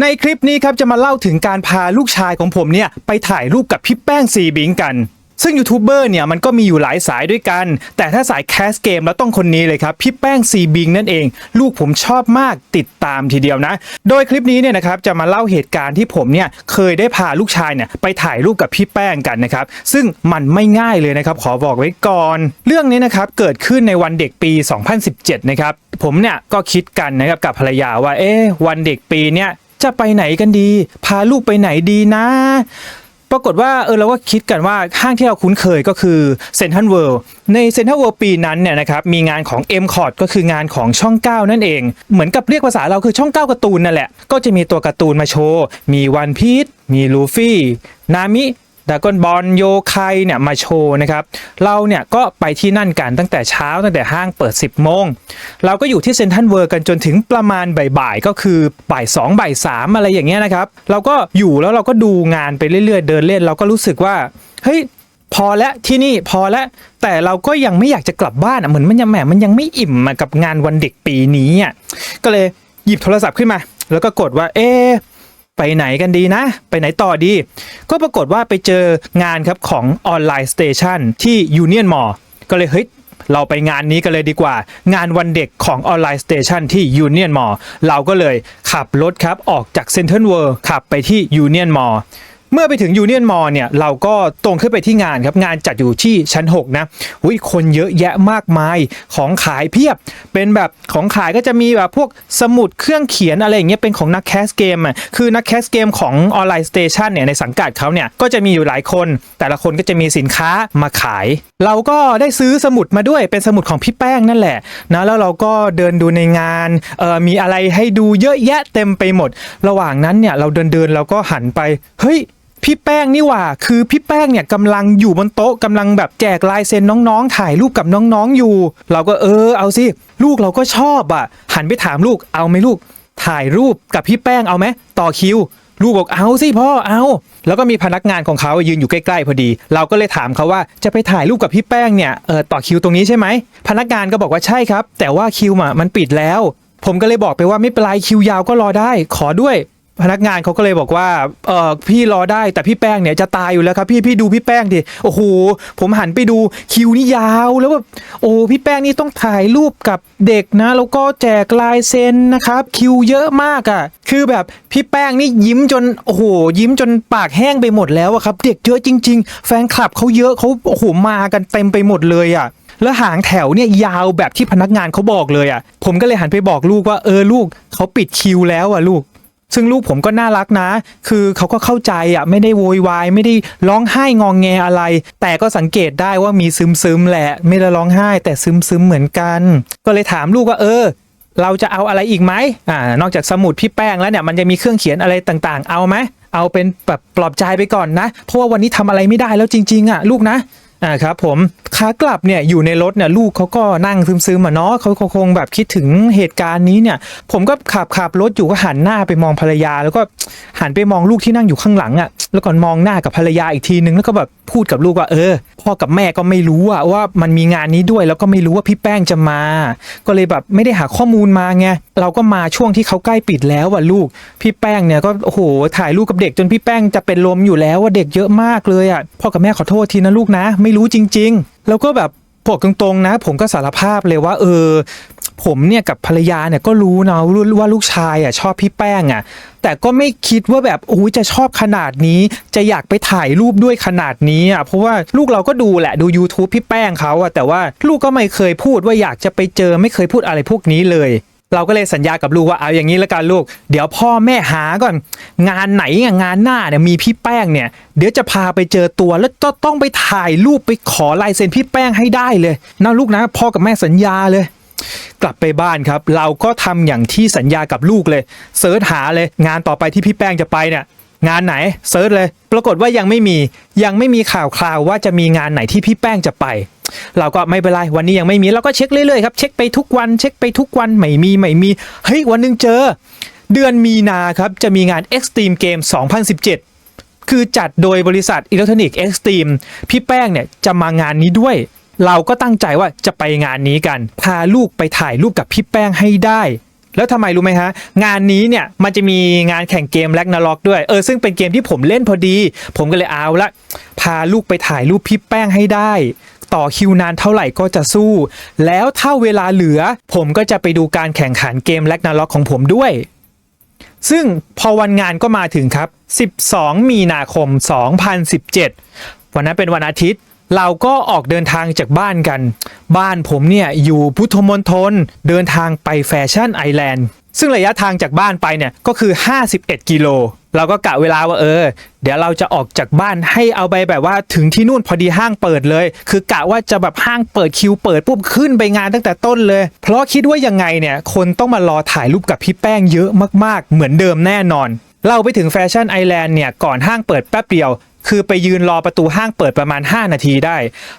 ในคลิปนี้ครับจะมาเล่าถึงการพาลูกชายของผมเนี่ยไปถ่ายรูปกับพี่แป้งซีบิงกัน ซึ่งยูทูบเบอร์เนี่ยมันก็มีอยู่หลายสายด้วยกัน แต่ถ้าสายแคสเกมแล้วต้องคนนี้เลยครับ พี่แป้งซีบิงนั่นเอง ลูกผมชอบมากติดตามทีเดียวนะ โดยคลิปนี้เนี่ยนะครับจะมาเล่าเหตุการณ์ที่ผมเนี่ยเคยได้พาลูกชายเนี่ยไปถ่ายรูปกับพี่แป้งกันนะครับ ซึ่งมันไม่ง่ายเลยนะครับขอบอกไว้ก่อน เรื่องนี้นะครับเกิดขึ้นในวันเด็กปี 2017 นะครับผมเนี่ยก็คิดกันนะครับกับภรรยาว่าเอ๊ะวันเด็กปีเนี่ย จะไปไหนกันดี พาลูกไปไหนดีนะ ปรากฏว่าเออเราก็คิดกันว่าห้างที่เราคุ้นเคยก็คือเซนทันเวิลด์ในเซนทันเวิลด์ปีนั้นเนี่ยนะครับมีงานของ m c o t ก็คืองานของช่อง 9 นั่นเอง เหมือนกับเรียกภาษาเราคือช่อง 9การ์ตูนนั่นแหละ ก็จะมีตัวการ์ตูนมาโชว์ มีวันพีชมีลูฟี่ นามิ ดากอนบอลโยไคเนี่ยมาโชว์นะครับ เราเนี่ยก็ไปที่นั่นกันตั้งแต่เช้าตั้งแต่ห้างเปิด 10 โมง เราก็อยู่ที่เซนทันเวิร์กันจนถึงประมาณบ่ายๆ ก็คือบ่ายสองบ่ายสามอะไรอย่างเงี้ยนะครับ เราก็อยู่แล้วเราก็ดูงานไปเรื่อยๆ เดินเล่น เราก็รู้สึกว่า เฮ้ยพอแล้วที่นี่พอแล้วแต่เราก็ยังไม่อยากจะกลับบ้านอะเหมือนมันยังแหมมันยังไม่อิ่มกับงานวันเด็กปีนี้อะก็เลยหยิบโทรศัพท์ขึ้นมา แล้วก็กดว่าเอ๊ ไปไหนกันดีนะ ไปไหนต่อดี ก็ปรากฏว่าไปเจองานครับของออนไลน์สเตชันที่ยูเนียนมอก็เลยเฮ้ยเราไปงานนี้กันเลยดีกว่า งานวันเด็กของออนไลน์สเตชันที่ยูเนียนมอเราก็เลยขับรถครับออกจากเซ็นทรัลเวิลด์ขับไปที่ยูเนียนมอ เมื่อไปถึงยูเนียนมอลเนี่ยเราก็ตรงขึ้นไปที่งานครับงานจัดอยู่ที่ชั้น 6 นะอุ้ยคนเยอะแยะมากมายของขายเพียบ เป็นแบบของขายก็จะมีแบบพวกสมุดเครื่องเขียนอะไรอย่างเงี้ยเป็นของนักแคสเกมอะคือนักแคสเกมของออนไลน์สเตชันเนี่ยในสังกัดเขาเนี่ยก็จะมีอยู่หลายคน แต่ละคนก็จะมีสินค้ามาขาย เราก็ได้ซื้อสมุดมาด้วยเป็นสมุดของพี่แป้งนั่นแหละนะแล้วเราก็เดินดูในงานเอ่อมีอะไรให้ดูเยอะแยะเต็มไปหมด ระหว่างนั้นเนี่ยเราเดินเดินเราก็หันไปเฮ้ย พี่แป้งนี่หว่า คือพี่แป้งเนี่ยกำลังอยู่บนโต๊ะกำลังแบบแจกลายเซ็นน้องๆ ถ่ายรูปกับน้องๆอยู่ เราก็เออเอาสิ ลูกเราก็ชอบอะ หันไปถามลูกเอาไหมลูก ถ่ายรูปกับพี่แป้งเอาไหมต่อคิว ลูกบอกเอาสิพ่อเอา แล้วก็มีพนักงานของเขายืนอยู่ใกล้ๆพอดี เราก็เลยถามเขาว่าจะไปถ่ายรูปกับพี่แป้งเนี่ยเออต่อคิวตรงนี้ใช่ไหมพนักงานก็บอกว่าใช่ครับ แต่ว่าคิวอะมันปิดแล้ว ผมก็เลยบอกไปว่าไม่เป็นไรคิวยาวก็รอได้ ขอด้วย พนักงานเขาก็เลยบอกว่าเออพี่รอได้แต่พี่แป้งเนี่ยจะตายอยู่แล้วครับพี่พี่ดูพี่แป้งดิโอ้โหผมหันไปดูคิวนี่ยาวแล้วแบบโอ้พี่แป้งนี่ต้องถ่ายรูปกับเด็กนะ แล้วก็แจกลายเซ็นนะครับ คิวเยอะมากอะ่ะ คือแบบพี่แป้งนี่ยิ้มจนโอ้โหยิ้มจนปากแห้งไปหมดแล้วอะครับ เด็กเยอะจริง ๆ แฟนคลับเขาเยอะเขาโอ้โหมากันเต็มไปหมดเลยอะ่ะแล้วหางแถวเนี่ยยาวแบบที่พนักงานเขาบอกเลยอะ่ะ ผมก็เลยหันไปบอกลูกว่าเออลูกเขาปิดคิวแล้วอะลูก ซึ่งลูกผมก็น่ารักนะ คือเขาก็เข้าใจอะไม่ได้โวยวายไม่ได้ร้องไห้งองแงอะไร แต่ก็สังเกตได้ว่ามีซึมซึมแหละ ไม่ได้ร้องไห้ แต่ซึมซึมเหมือนกัน ก็เลยถามลูกว่าเออ เราจะเอาอะไรอีกไหมอ่านอกจากสมุดพี่แป้งแล้วเนี่ยมันจะมีเครื่องเขียนอะไรต่างๆ เอาไหมเอาเป็นแบบปลอบใจไปก่อนนะ เพราะว่าวันนี้ทำอะไรไม่ได้แล้วจริง ๆ อะ ลูกนะ อ่าครับผมขากลับเนี่ยอยู่ในรถเนี่ยลูกเขาก็นั่งซึมๆอะเนาะเขาเขาคงแบบคิดถึงเหตุการณ์นี้เนี่ย ผมก็ขับขับรถอยู่ก็หันหน้าไปมองภรรยา แล้วก็หันไปมองลูกที่นั่งอยู่ข้างหลังอะแล้วก่อนมองหน้ากับภรรยาอีกทีนึงแล้วก็แบบพูดกับลูกว่าเออ พ่อกับแม่ก็ไม่รู้อะว่ามันมีงานนี้ด้วย แล้วก็ไม่รู้ว่าพี่แป้งจะมา ก็เลยแบบไม่ได้หาข้อมูลมาไงเราก็มาช่วงที่เขาใกล้ปิดแล้วว่ะลูก พี่แป้งเนี่ยก็โอ้โหถ่ายรูปกับเด็กจนพี่แป้งจะเป็นลมอยู่แล้วว่าเด็กเยอะมากเลยอะพ่อกับแม่ขอโทษทีนะลูกนะ ไม่รู้จริง ๆ แล้วก็แบบ บอกตรงๆนะ ผมก็สารภาพเลยว่า เออ ผมเนี่ยกับภรรยาเนี่ยก็รู้นะว่าลูกชายอะชอบพี่แป้งอะ แต่ก็ไม่คิดว่าแบบโอ้ยจะชอบขนาดนี้ จะอยากไปถ่ายรูปด้วยขนาดนี้อะเพราะว่าลูกเราก็ดูแหละดู YouTube พี่แป้งเขาอะแต่ว่าลูกก็ไม่เคยพูดว่าอยากจะไปเจอไม่เคยพูดอะไรพวกนี้เลย เราก็เลยสัญญากับลูกว่าเอาอย่างนี้ละกันลูก เดี๋ยวพ่อแม่หาก่อน งานไหนงานหน้าเนี่ยมีพี่แป้งเนี่ย เดี๋ยวจะพาไปเจอตัวแล้วก็ต้องไปถ่ายรูปไปขอลายเซ็นพี่แป้งให้ได้เลยนะลูกนะพ่อกับแม่สัญญาเลย กลับไปบ้านครับ เราก็ทำอย่างที่สัญญากับลูกเลยเซิร์ชหาเลยงานต่อไปที่พี่แป้งจะไปเนี่ยงานไหนเซิร์ชเลย ปรากฏว่ายังไม่มียังไม่มีข่าวคราวว่าจะมีงานไหนที่พี่แป้งจะไป เราก็ไม่เป็นไรวันนี้ยังไม่มีเราก็เช็คเรื่อยๆครับเช็คไปทุกวันเช็คไปทุกวันไม่มีไม่มีเฮ้ยวันหนึงเจอ เดือนมีนาครับจะมีงาน Extreme Game 2017 คือจัดโดยบริษัทอิเล็กทรอนิกส์เอ็กซ์ตรีมพี่แป้งเนี่ยจะมางานนี้ด้วย เราก็ตั้งใจว่าจะไปงานนี้กัน พาลูกไปถ่ายรูปกับพี่แป้งให้ได้แล้วทำไมรู้ไหมฮะ งานนี้เนี่ยมันจะมีงานแข่งเกมแลกนาล็อกด้วย เออซึ่งเป็นเกมที่ผมเล่นพอดี ผมก็เลยเอาละ พาลูกไปถ่ายรูปพี่แป้งให้ได้ ต่อคิวนานเท่าไหร่ก็จะสู้ แล้วถ้าเวลาเหลือ ผมก็จะไปดูการแข่งขันเกมแลกนาล็อกของผมด้วย ซึ่งพอวันงานก็มาถึงครับ 12 มีนาคม 2017 วันนั้นเป็นวันอาทิตย์เราก็ออกเดินทางจากบ้านกัน บ้านผมเนี่ยอยู่พุทธมณฑลเดินทางไปแฟชั่นไอแลนด์ ซึ่งระยะทางจากบ้านไปเนี่ยก็คือ 51 กิโล เราก็กะเวลาว่าเออ เดี๋ยวเราจะออกจากบ้านให้เอาไปแบบว่าถึงที่นู่นพอดีห้างเปิดเลย คือกะว่าจะแบบห้างเปิดคิวเปิดปุ๊บขึ้นไปงานตั้งแต่ต้นเลย เพราะคิดว่ายังไงเนี่ยคนต้องมารอถ่ายรูปกับพี่แป้งเยอะมากๆ เหมือนเดิมแน่นอนเราไปถึงแฟชั่นไอแลนด์เนี่ยก่อนห้างเปิดแป๊บเดียว คือไปยืนรอประตูห้างเปิดประมาณ 5 นาทีได้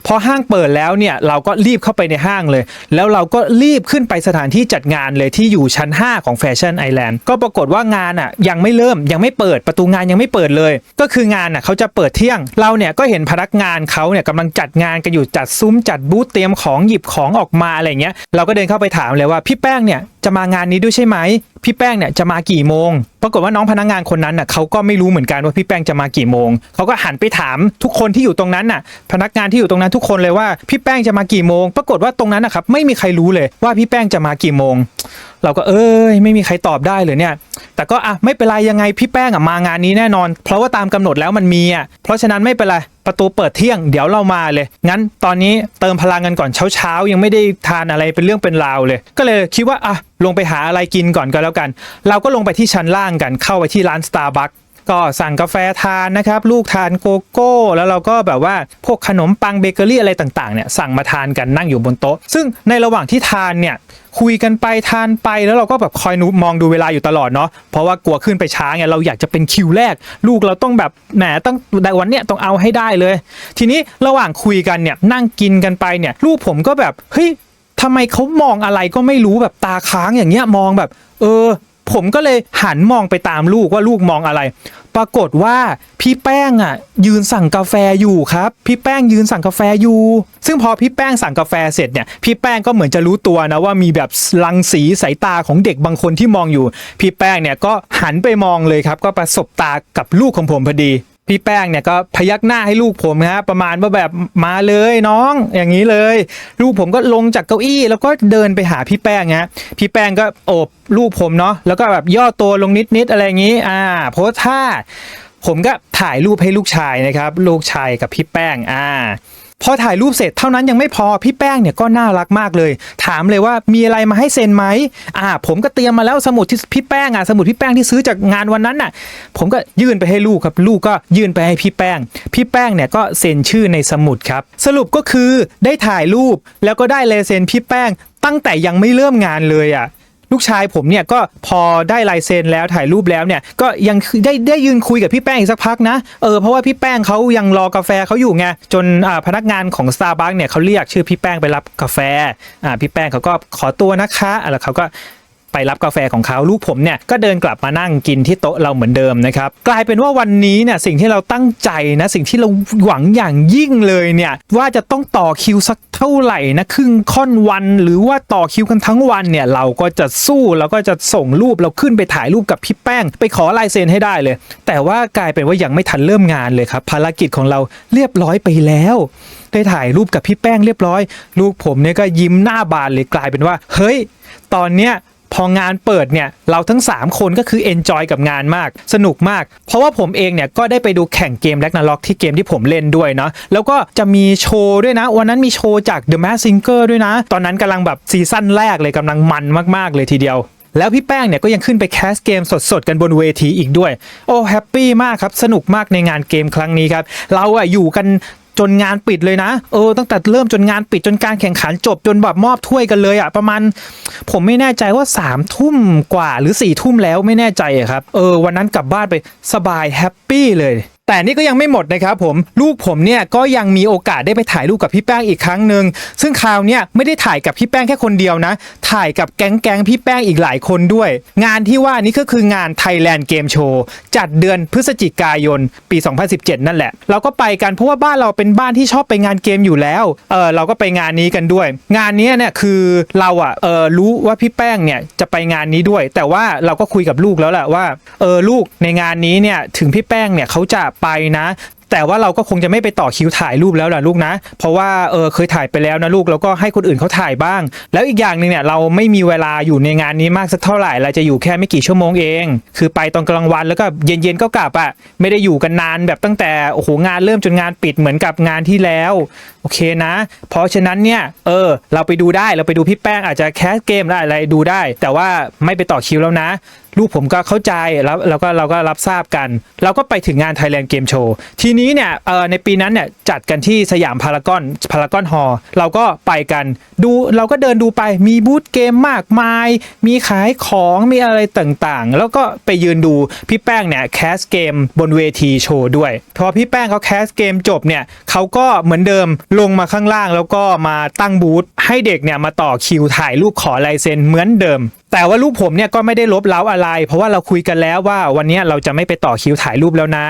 พอห้างเปิดแล้วเนี่ยเราก็รีบเข้าไปในห้างเลย แล้วเราก็รีบขึ้นไปสถานที่จัดงานเลยที่อยู่ชั้น 5 ของแฟชั่นไอแลนด์ก็ปรากฏว่างานอะยังไม่เริ่มยังไม่เปิดประตูงานยังไม่เปิดเลย ก็คืองานอะเขาจะเปิดเที่ยง เราเนี่ยก็เห็นพนักงานเขาเนี่ยกำลังจัดงานกันอยู่จัดซุ้มจัดบูธเตรียมของหยิบของออกมาอะไรเงี้ยเราก็เดินเข้าไปถามเลยว่าพี่แป้งเนี่ยจะมางานนี้ด้วยใช่ไหมพี่แป้งเนี่ยจะมากี่โมง ปรากฏว่าน้องพนักงานคนนั้นน่ะเขาก็ไม่รู้เหมือนกันว่าพี่แป้งจะมากี่โมง เขาก็หันไปถามทุกคนที่อยู่ตรงนั้นน่ะ พนักงานที่อยู่ตรงนั้นทุกคนเลยว่าพี่แป้งจะมากี่โมง ปรากฏว่าตรงนั้นนะครับไม่มีใครรู้เลยว่าพี่แป้งจะมากี่โมงเราก็เอ้ยไม่มีใครตอบได้เลยเนี่ย แต่ก็อะไม่เป็นไรยังไงพี่แป้งอะมางานนี้แน่นอน เพราะว่าตามกำหนดแล้วมันมีอะเพราะฉะนั้นไม่เป็นไรประตูเปิดเที่ยงเดี๋ยวเรามาเลย งั้นตอนนี้เติมพลังกันก่อนเช้าๆยังไม่ได้ทานอะไรเป็นเรื่องเป็นราวเลย ก็เลยคิดว่าอะลงไปหาอะไรกินก่อนก็แล้วกัน เราก็ลงไปที่ชั้นล่างกันเข้าไปที่ร้าน Starbucks ก็สั่งกาแฟทานนะครับ ลูกทานโกโก้ แล้วเราก็แบบว่าพวกขนมปังเบเกอรี่อะไรต่างๆเนี่ยสั่งมาทานกันนั่งอยู่บนโต๊ะ ซึ่งในระหว่างที่ทานเนี่ยคุยกันไปทานไปแล้วเราก็แบบคอยนูมองดูเวลาอยู่ตลอดเนาะเพราะว่ากลัวขึ้นไปช้าไงเราอยากจะเป็นคิวแรก ลูกเราต้องแบบแหมต้องในวันเนี้ยต้องเอาให้ได้เลย ทีนี้ระหว่างคุยกันเนี่ยนั่งกินกันไปเนี่ยลูกผมก็แบบเฮ้ยทำไมเขามองอะไรก็ไม่รู้แบบตาค้างอย่างเงี้ยมองแบบ เออ ผมก็เลยหันมองไปตามลูกว่าลูกมองอะไร ปรากฏว่าพี่แป้งอะยืนสั่งกาแฟอยู่ครับ พี่แป้งยืนสั่งกาแฟอยู่ ซึ่งพอพี่แป้งสั่งกาแฟเสร็จเนี่ยพี่แป้งก็เหมือนจะรู้ตัวนะว่ามีแบบลังสีสายตาของเด็กบางคนที่มองอยู่ พี่แป้งเนี่ยก็หันไปมองเลยครับ ก็ประสบตากับลูกของผมพอดี พี่แป้งเนี่ยก็พยักหน้าให้ลูกผมนะประมาณว่าแบบมาเลยน้องอย่างนี้เลย ลูกผมก็ลงจากเก้าอี้ แล้วก็เดินไปหาพี่แป้งนะพี่แป้งก็โอบลูกผมเนาะแล้วก็แบบย่อตัวลงนิดๆอะไรอย่างนี้อ่าโพสท่าผมก็ถ่ายรูปให้ลูกชายนะครับ ลูกชายกับพี่แป้งอ่า พอถ่ายรูปเสร็จเท่านั้นยังไม่พอพี่แป้งเนี่ยก็น่ารักมากเลย ถามเลยว่ามีอะไรมาให้เซ็นไหมอ่า ผมก็เตรียมมาแล้วสมุดที่พี่แป้งอะสมุดพี่แป้งที่ซื้อจากงานวันนั้นน่ะ ผมก็ยื่นไปให้ลูกครับ ลูกก็ยื่นไปให้พี่แป้ง พี่แป้งเนี่ยก็เซ็นชื่อในสมุดครับ สรุปก็คือได้ถ่ายรูปแล้วก็ได้เลเซ็นพี่แป้งตั้งแต่ยังไม่เริ่มงานเลยอะ ลูกชายผมเนี่ยก็พอได้ลายเซ็นแล้วถ่ายรูปแล้วเนี่ยก็ยังได้ได้ยืนคุยกับพี่แป้งอีกสักพักนะเออเพราะว่าพี่แป้งเขายังรอกาแฟเขาอยู่ไงจนพนักงานของ Starbucks เนี่ยเขาเรียกชื่อพี่แป้งไปรับกาแฟอ่าพี่แป้งเขาก็ขอตัวนะคะแล้วเขาก็ ไปรับกาแฟของเขาลูกผมเนี่ยก็เดินกลับมานั่งกินที่โต๊ะเราเหมือนเดิมนะครับกลายเป็นว่าวันนี้เนี่ยสิ่งที่เราตั้งใจนะสิ่งที่เราหวังอย่างยิ่งเลยเนี่ยว่าจะต้องต่อคิวสักเท่าไหร่นะครึ่งค่อนวัน หรือว่าต่อคิวกันทั้งวันเนี่ยเราก็จะสู้เราก็จะส่งรูปเราขึ้นไปถ่ายรูปกับพี่แป้ง ไปขอลายเซ็นให้ได้เลย แต่ว่ากลายเป็นว่ายังไม่ทันเริ่มงานเลยครับภารกิจของเราเรียบร้อยไปแล้วได้ถ่ายรูปกับพี่แป้งเรียบร้อย ลูกผมเนี่ยก็ยิ้มหน้าบานเลยกลายเป็นว่า เฮ้ย ตอนเนี้ย พองานเปิดเนี่ย เราทั้ง 3 คนก็คือเอนจอยกับงานมาก สนุกมาก เพราะว่าผมเองเนี่ย ก็ได้ไปดูแข่งเกมแลกนาล็อกที่เกมที่ผมเล่นด้วยเนาะแล้วก็จะมีโชว์ด้วยนะ วันนั้นมีโชว์จาก The Mask Singer ด้วยนะ ตอนนั้นกำลังแบบซีซั่นแรกเลยกำลังมันมาก ๆ เลยทีเดียวแล้วพี่แป้งเนี่ยก็ยังขึ้นไปแคสเกมสดๆ กันบนเวทีอีกด้วย โอ้แฮปปี้มากครับ สนุกมากในงานเกมครั้งนี้ครับ เราอะอยู่กัน จนงานปิดเลยนะเออตั้งแต่เริ่มจนงานปิดจนการแข่งขันจบจนแบบมอบถ้วยกันเลยอะประมาณผมไม่แน่ใจว่า3ามทุ่มกว่าหรือ4ี่ทุ่มแล้วไม่แน่ใจอะครับ เออ วันนั้นกลับบ้านไปสบายแฮปปี้เลย แต่นี่ก็ยังไม่หมดนะครับผมลูกผมเนี่ยก็ยังมีโอกาสได้ไปถ่ายรูปกับพี่แป้งอีกครั้งหนึ่งซึ่งคราวเนี้ยไม่ได้ถ่ายกับพี่แป้งแค่คนเดียวนะ ถ่ายกับแก๊งแก๊งๆพี่แป้งอีกหลายคนด้วย งานที่ว่านี้ก็คืองาน Thailand Game Show จัดเดือนพฤศจิกายนปี 2017 นั่นแหละ เราก็ไปกันเพราะว่าบ้านเราเป็นบ้านที่ชอบไปงานเกมอยู่แล้วเออเราก็ไปงานนี้กันด้วย งานนี้เนี่ยคือเราอะเออรู้ว่าพี่แป้งเนี่ยจะไปงานนี้ด้วย แต่ว่าเราก็คุยกับลูกแล้วแหละว่าเออลูกในงานนี้เนี่ยถึงพี่แป้งเนี่ยเขาจะไปนะ แต่ว่าเราก็คงจะไม่ไปต่อคิวถ่ายรูปแล้วล่ะลูกนะ เพราะว่าเออเคยถ่ายไปแล้วนะลูกแล้วก็ให้คนอื่นเขาถ่ายบ้าง แล้วอีกอย่างหนึ่งเนี่ยเราไม่มีเวลาอยู่ในงานนี้มากสักเท่าไหร่เราจะอยู่แค่ไม่กี่ชั่วโมงเอง คือไปตอนกลางวันแล้วก็เย็นๆก็กลับอะไม่ได้อยู่กันนานแบบตั้งแต่โอ้โหงานเริ่มจนงานปิดเหมือนกับงานที่แล้วโอเคนะ เพราะฉะนั้นเนี่ยเออเราไปดูได้เราไปดูพี่แป้งอาจจะแคสเกมได้อะไรดูได้ แต่ว่าไม่ไปต่อคิวแล้วนะ ลูกผมก็เข้าใจแล้วเราก็เราก็รับทราบกัน เราก็ไปถึงงาน Thailand Game Show ทีนี้เนี่ยในปีนั้นเนี่ยจัดกันที่สยามพารากอนพารากอนฮอลเราก็ไปกันดูเราก็เดินดูไปมีบูธเกมมากมาย มีขายของมีอะไรต่างๆ แล้วก็ไปยืนดูพี่แป้งเนี่ยแคสเกมบนเวทีโชว์ด้วย พอพี่แป้งเขาแคสเกมจบเนี่ยเขาก็เหมือนเดิมลงมาข้างล่าง แล้วก็มาตั้งบูธให้เด็กเนี่ยมาต่อคิวถ่ายรูปขอลายเซ็นเหมือนเดิมแต่ว่ารูปผมเนี่ยก็ไม่ได้ลบเล้าอะไร เพราะว่าเราคุยกันแล้วว่าวันนี้เราจะไม่ไปต่อคิวถ่ายรูปแล้วนะ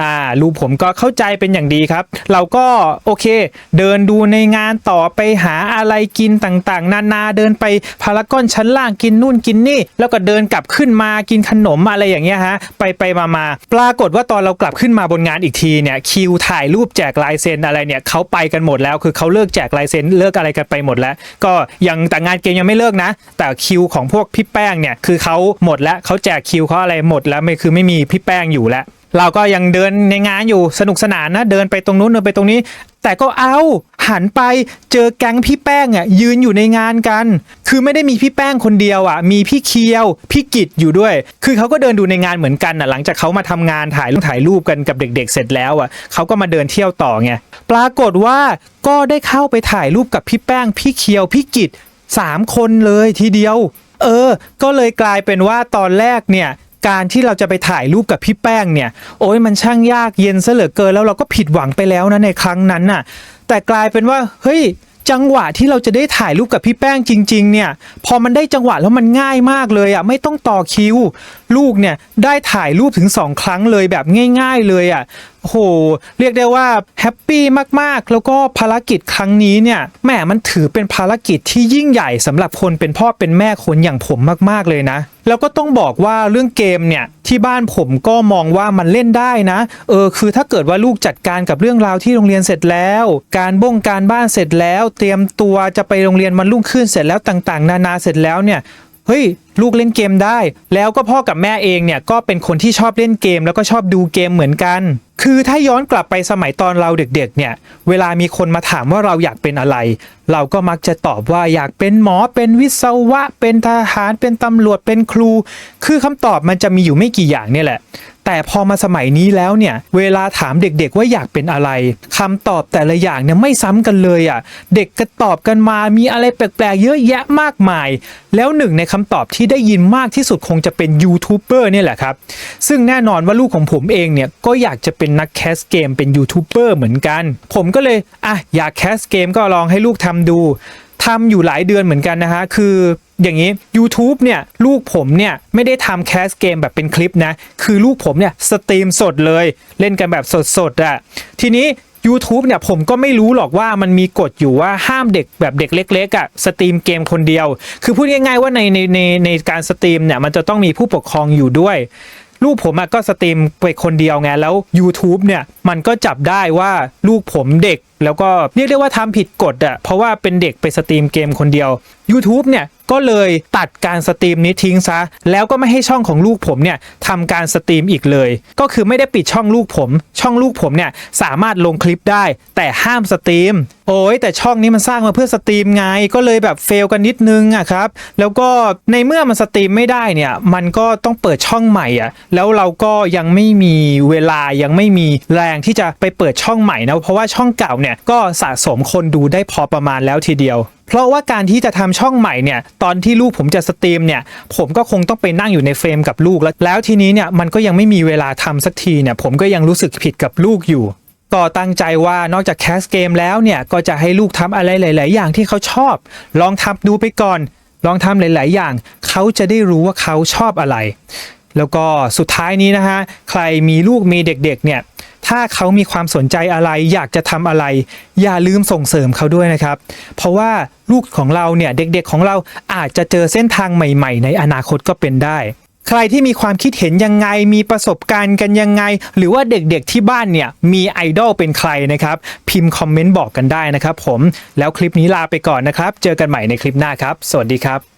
อ่า รูปผมก็เข้าใจเป็นอย่างดีครับ เราก็โอเค เดินดูในงานต่อไปหาอะไรกินต่างๆ นานาเดินไปพารากอนชั้นล่างกินนู่นกินนี่ แล้วก็เดินกลับขึ้นมากินขนมอะไรอย่างเงี้ยฮะไปไปมามาปรากฏว่าตอนเรากลับขึ้นมาบนงานอีกทีเนี่ยคิวถ่ายรูปแจกลายเซ็นอะไรเนี่ยเขาไปกันหมดแล้ว คือเขาเลิกแจกลายเซ็นเลิกอะไรกันไปหมดแล้ว ก็ยังแต่งานเกมยังไม่เลิกนะ แต่คิวของพวกพี่แป้งเนี่ยคือเขาหมดแล้วเขาแจกคิวเขาอะไรหมดแล้วไม่คือไม่มีพี่แป้งอยู่แล้ว เราก็ยังเดินในงานอยู่สนุกสนานนะเดินไปตรงนู้นเดินไปตรงนี้ แต่ก็เอาหันไปเจอแก๊งพี่แป้งอะยืนอยู่ในงานกัน คือไม่ได้มีพี่แป้งคนเดียวอะ มีพี่เคียวพี่กิจอยู่ด้วย คือเขาก็เดินดูในงานเหมือนกันอะหลังจากเขามาทำงานถ่ายรูปถ่ายรูปกันกับเด็ก ๆ เสร็จแล้วอะเขาก็มาเดินเที่ยวต่อไงปรากฏว่าก็ได้เข้าไปถ่ายรูปกับพี่แป้งพี่เคียวพี่กิจสามคนเลยทีเดียว เออ ก็เลยกลายเป็นว่าตอนแรกเนี่ยการที่เราจะไปถ่ายรูปกับพี่แป้งเนี่ย โอ้ยมันช่างยากเย็นซะเหลือเกินแล้วเราก็ผิดหวังไปแล้วนะในครั้งนั้นน่ะ แต่กลายเป็นว่าเฮ้ยจังหวะที่เราจะได้ถ่ายรูปกับพี่แป้งจริง ๆ เนี่ย พอมันได้จังหวะแล้วมันง่ายมากเลยอะไม่ต้องต่อคิว ลูกเนี่ยได้ถ่ายรูปถึงสองครั้งเลยแบบง่าย ๆเลยอะโหเรียกได้ว่าแฮปปี้มากๆ แล้วก็ภารกิจครั้งนี้เนี่ยแหมมันถือเป็นภารกิจที่ยิ่งใหญ่สำหรับคนเป็นพ่อเป็นแม่คนอย่างผมมากๆเลยนะ แล้วก็ต้องบอกว่าเรื่องเกมเนี่ยที่บ้านผมก็มองว่ามันเล่นได้นะ เออคือถ้าเกิดว่าลูกจัดการกับเรื่องราวที่โรงเรียนเสร็จแล้ว การบ้งการบ้านเสร็จแล้ว เตรียมตัวจะไปโรงเรียนมันรุ่งขึ้นเสร็จแล้วต่างๆ นานาเสร็จแล้วเนี่ยเฮ้ย ลูกเล่นเกมได้ แล้วก็พ่อกับแม่เองเนี่ยก็เป็นคนที่ชอบเล่นเกม แล้วก็ชอบดูเกมเหมือนกัน คือถ้าย้อนกลับไปสมัยตอนเราเด็กๆ เนี่ย เวลามีคนมาถามว่าเราอยากเป็นอะไร เราก็มักจะตอบว่าอยากเป็นหมอ เป็นวิศวะ เป็นทหาร เป็นตำรวจ เป็นครู คือคำตอบมันจะมีอยู่ไม่กี่อย่างเนี่ยแหละ แต่พอมาสมัยนี้แล้วเนี่ยเวลาถามเด็กๆว่าอยากเป็นอะไรคำตอบแต่ละอย่างเนี่ยไม่ซ้ำกันเลยอะเด็กก็ตอบกันมามีอะไรแปลกๆ เยอะแยะมากมาย แล้วหนึ่งในคำตอบที่ได้ยินมากที่สุดคงจะเป็นยูทูบเบอร์เนี่ยแหละครับ ซึ่งแน่นอนว่าลูกของผมเองเนี่ยก็อยากจะเป็นนักแคสเกมเป็นยูทูบเบอร์เหมือนกัน ผมก็เลยอะอยากแคสเกมก็ลองให้ลูกทำดู ทำอยู่หลายเดือนเหมือนกันนะฮะคืออย่างนี้ YouTube เนี่ยลูกผมเนี่ยไม่ได้ทำแคสเกมแบบเป็นคลิปนะ คือลูกผมเนี่ยสตรีมสดเลยเล่นกันแบบสดๆอะทีนี้ YouTube เนี่ยผมก็ไม่รู้หรอกว่ามันมีกฎอยู่ว่าห้ามเด็กแบบเด็กเล็กๆอะสตรีมเกมคนเดียว คือพูดง่ายๆว่าในในในในการสตรีมเนี่ยมันจะต้องมีผู้ปกครองอยู่ด้วย ลูกผมอะก็สตรีมไปคนเดียวไงแล้ว YouTube เนี่ยมันก็จับได้ว่าลูกผมเด็ก แล้วก็เรียกได้ว่าทำผิดกฎอะเพราะว่าเป็นเด็กไปสตรีมเกมคนเดียว YouTube เนี่ยก็เลยตัดการสตรีมนี้ทิ้งซะ แล้วก็ไม่ให้ช่องของลูกผมเนี่ยทำการสตรีมอีกเลย ก็คือไม่ได้ปิดช่องลูกผม ช่องลูกผมเนี่ยสามารถลงคลิปได้ แต่ห้ามสตรีม โอ้ยแต่ช่องนี้มันสร้างมาเพื่อสตรีมไง ก็เลยแบบเฟลกันนิดนึงอะครับ แล้วก็ในเมื่อมันสตรีมไม่ได้เนี่ย มันก็ต้องเปิดช่องใหม่อะแล้วเราก็ยังไม่มีเวลายังไม่มีแรงที่จะไปเปิดช่องใหม่นะ เพราะว่าช่องเก่าเนี่ยเนี่ยก็สะสมคนดูได้พอประมาณแล้วทีเดียว เพราะว่าการที่จะทำช่องใหม่เนี่ยตอนที่ลูกผมจะสตรีมเนี่ยผมก็คงต้องไปนั่งอยู่ในเฟรมกับลูกแล้วแล้วทีนี้เนี่ยมันก็ยังไม่มีเวลาทำสักทีเนี่ยผมก็ยังรู้สึกผิดกับลูกอยู่ก็ตั้งใจว่านอกจากแคสเกมแล้วเนี่ยก็จะให้ลูกทำอะไรหลาย ๆ อย่างที่เขาชอบ ลองทำดูไปก่อน ลองทำหลาย ๆ อย่าง เขาจะได้รู้ว่าเขาชอบอะไร แล้วก็สุดท้ายนี้นะฮะใครมีลูกมีเด็ก ๆ เนี่ย ถ้าเขามีความสนใจอะไร อยากจะทำอะไร อย่าลืมส่งเสริมเขาด้วยนะครับ เพราะว่าลูกของเราเนี่ยเด็กๆของเราอาจจะเจอเส้นทางใหม่ๆ ในอนาคตก็เป็นได้ ใครที่มีความคิดเห็นยังไง มีประสบการณ์กันยังไง หรือว่าเด็กๆที่บ้านเนี่ยมีไอดอลเป็นใครนะครับ พิมพ์คอมเมนต์บอกกันได้นะครับผมแล้วคลิปนี้ลาไปก่อนนะครับ เจอกันใหม่ในคลิปหน้าครับ สวัสดีครับ